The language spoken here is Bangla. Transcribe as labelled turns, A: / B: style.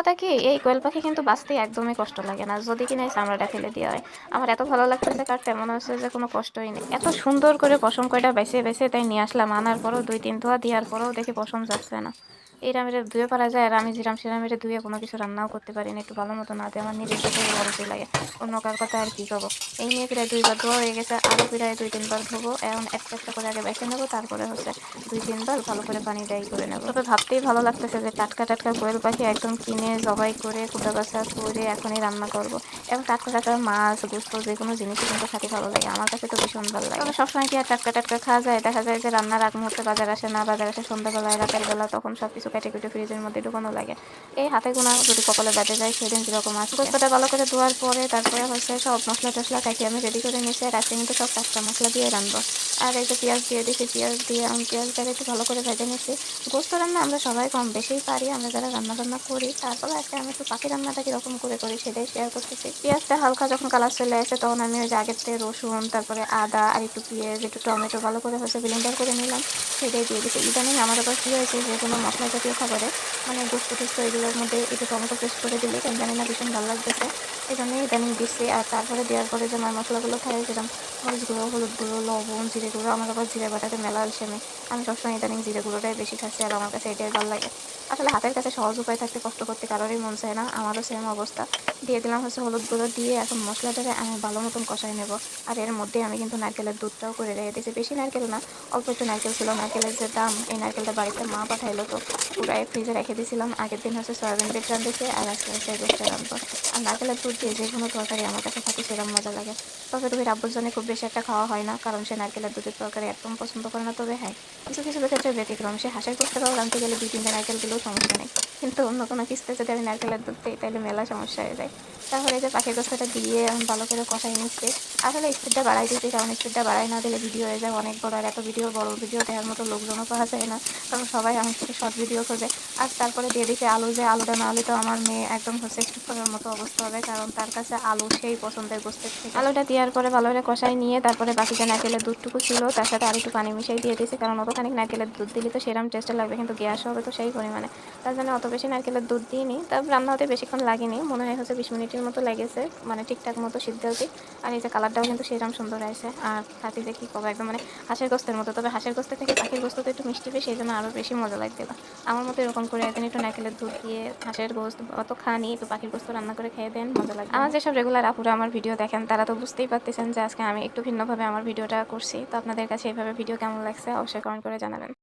A: কথা কি? এই কোয়েল পাখি কিন্তু বাঁচতে একদমই কষ্ট লাগে না। যদি কিনা এই চামড়াটা ফেলে দেওয়া হয়। আমার এত ভালো লাগছে যে কাটতে মনে হচ্ছে যে কোনো কষ্টই নেই। এত সুন্দর করে পশম কয়টা বেছে বেছে তাই নিয়ে আসলাম। আনার পরও দুই তিন ধোয়া, দেওয়ার পরেও দেখি পশম যাচ্ছে না। এইটা মেরে ধুয়ে পারা যায় আর আমি যেরাম সেরাম মেরে ধুয়ে কোনো কিছু রান্নাও করতে পারি না, একটু ভালো মতো না দিয়ে আমার নিজের কাছে বড়ই লাগে। অন্য কার কথা আর কি করব এই নিয়ে প্রায় দুইবার ধোয়া হয়ে গেছে আরও প্রায় দুই, তিনবার ধোবো। এখন একটা একটা করে আগে বেছে নেব, তারপরে হচ্ছে দুই, তিনবার ভালো করে পানি দেয় করে নেব। তবে ভাবতেই ভালো লাগতেছে যে টাটকা টাটকা কোয়েল পাখি একদম কিনে জবাই করে কুটা বাছা করে এখনই রান্না করব। এবং টাটকা টাটকা মাছ, গোস্ত, যে কোনো জিনিসই কিন্তু খেতে ভালো লাগে। আমার কাছে তো ভীষণ ভালো লাগে। তবে সবসময় কি আর টাটকা টাটকা খাওয়া যায়? দেখা যায় যে রান্নার আগ মুহূর্তে বাজার আসে না, বাজার আসে সন্ধ্যাবেলায় রাতের বেলা, তখন সব কিছু কেটে ফ্রিজের মধ্যে ঢুকানো লাগে। এই হাতে গোনা যদি কপালে বেঁধে যায়, সেদিন যেরকম আছে গোস্তটা ভালো করে ধোয়ার পরে তারপরে হচ্ছে সব মশলা টশলা কাটিয়ে আমি রেডি করে নিয়েছি আর আজকে কিন্তু সব কাঁচা মশলা দিয়ে রান্নবো আর যে পেঁয়াজ দিয়ে দিয়েছি, পেঁয়াজ দিয়ে আমি পেঁয়াজটাকে একটু ভালো করে ভেজে নিয়েছি। গোস্ত রান্না আমরা সবাই কম বেশিই পারি, আমরা যারা রান্না বান্না করি তারপরে আজকে আমি একটু পাখি রান্নাটা কীরকম করে করি সেটাই শেয়ার করতেছি। পেঁয়াজটা হালকা যখন কালার চলে আসে, তখন আমি ওই যে আগের থেকে রসুন, তারপরে আদা আর একটু পেঁয়াজ, একটু টমেটো ভালো করে হচ্ছে ব্লেন্ডার করে নিলাম। সেটাই দিয়ে দিচ্ছি ইদানিং আমার আবার কী হয়েছে, যে কোনো মশলা জাতীয় খাবারে মানে গোস্ত টোস্ত এগুলোর মধ্যে একটু টমেটো পেস্ট করে দিলে কেন জানি না ভীষণ ভালো লাগতেছে এই জন্যই ইদানিং দিচ্ছি আর তারপরে দেওয়ার পরে যে আমার মশলাগুলো খাই যেরকম মরিচ গুঁড়ো, হলুদ গুঁড়ো, লবণ, জিরে গুঁড়ো, আমার আবার জিরে বাটাতে মেলা হয়েছে আমি। আমি সবসময় ইদানিং জিরে গুঁড়োটাই বেশি খাচ্ছি আর আমার কাছে এটাই ভালো লাগে। আসলে হাতের কাছে সহজ উপায় থাকতে কষ্ট করতে কারোরই মন চায় না, আমারও সেম অবস্থা। দিয়ে দিলাম হচ্ছে হলুদ গুঁড়ো দিয়ে এখন মশলাটাকে আমি ভালো মতন কষাই নেব। আর এর মধ্যে আমি কিন্তু নারকেলের দুধটাও করে রেখে দিয়েছি। বেশি নারকেল না, অল্প একটু নারকেল ছিল, নারকেলের যে দাম, এই নারকেলটা বাড়িতে মা পাঠাইলো তো। পুরাই ফ্রিজে রেখে দিয়েছিলাম। আগের দিন হচ্ছে সয়াবিন বেড রান্ধেছে আর আজকে হচ্ছে গোষ্ঠে রান্ধবো আর নারকেলের দুধ দিয়ে যে কোনো তরকারি আমার কাছে থাকে সেরকম মজা লাগে। তবে তুমি রাব্বুর জন্য খুব বেশি একটা খাওয়া হয় না, কারণ সে নারকেলের দুধের তরকারি একদম পছন্দ করে না, তবে হ্যাঁ কিছু কিছু ক্ষেত্রে ব্যতিক্রম। সে হাঁসের গোষ্ঠটাও রাঁধতে গেলে দুই তিনটা নারকেল সমস্যা নেই। কিন্তু অন্য কোনো কিস্তে যদি আমি নারকেলের দুধ দিই তাহলে মেলা সমস্যা হয়ে যায়। এই যে পাখির গোষ্ঠটা দিয়ে আমি ভালো করে কষাই নিচ্ছে। আসলে স্পিডটা বাড়াই দিচ্ছি কারণ স্পিডটা বাড়াই না দিলে ভিডিও হয়ে যায় অনেক বড়। আর এত ভিডিও, বড় ভিডিও দেওয়ার মতো লোকজনও পাওয়া যায় না। কারণ সবাই আমার থেকে শর্ট ভিডিও করবে। আর তারপরে দিয়ে দিচ্ছি আলু যে আলুটা না হলে তো আমার মেয়ে একদম হচ্ছে একটু করার মতো অবস্থা হবে, কারণ তার কাছে আলু সেই পছন্দের থেকে। আলুটা দেওয়ার পরে ভালো করে কষাই নিয়ে তারপরে বাকি যে নারকেলের দুধটুকু ছিল, তার সাথে আর একটু পানি মিশিয়ে দিয়ে দিয়েছি, কারণ অতখানি নারকেলের দুধ দিলে তো সেরকম টেস্টে লাগবে, কিন্তু গ্যাস হবে তো সেই পরিমাণে। তার জন্য অত বেশি নারকেলের দুধ দিইনি তারপর রান্না হতে বেশিক্ষণ লাগেনি, মনে হয় হচ্ছে বিশ মিনিটের মতো লেগেছে মানে ঠিকঠাক মতো সিদ্ধ হতে আর এই যে কালারটাও কিন্তু সেরকম সুন্দর আছে আর খাতি দেখি কবে একদম মানে হাঁসের গোস্তের মতো, তবে হাঁসের গোস্তের থেকে পাখির গোস্ত তো একটু মিষ্টি পেয়ে সেই জন্য আরও বেশি মজা লাগছিল আমার মতো এরকম করে একদিন একটু নাকেলের দুধ দিয়ে হাঁসের গোস্ত অত খানি একটু পাখির গোস্ত রান্না করে খেয়ে দেন, মজা লাগে। আমার যেসব রেগুলার আপুরা আমার ভিডিও দেখেন, তারা তো বুঝতেই পারতেছেন যে আজকে আমি একটু ভিন্নভাবে আমার ভিডিওটা করছি। তো আপনাদের কাছে এইভাবে ভিডিও কেমন লাগছে অবশ্যই কমেন্ট করে জানাবেন।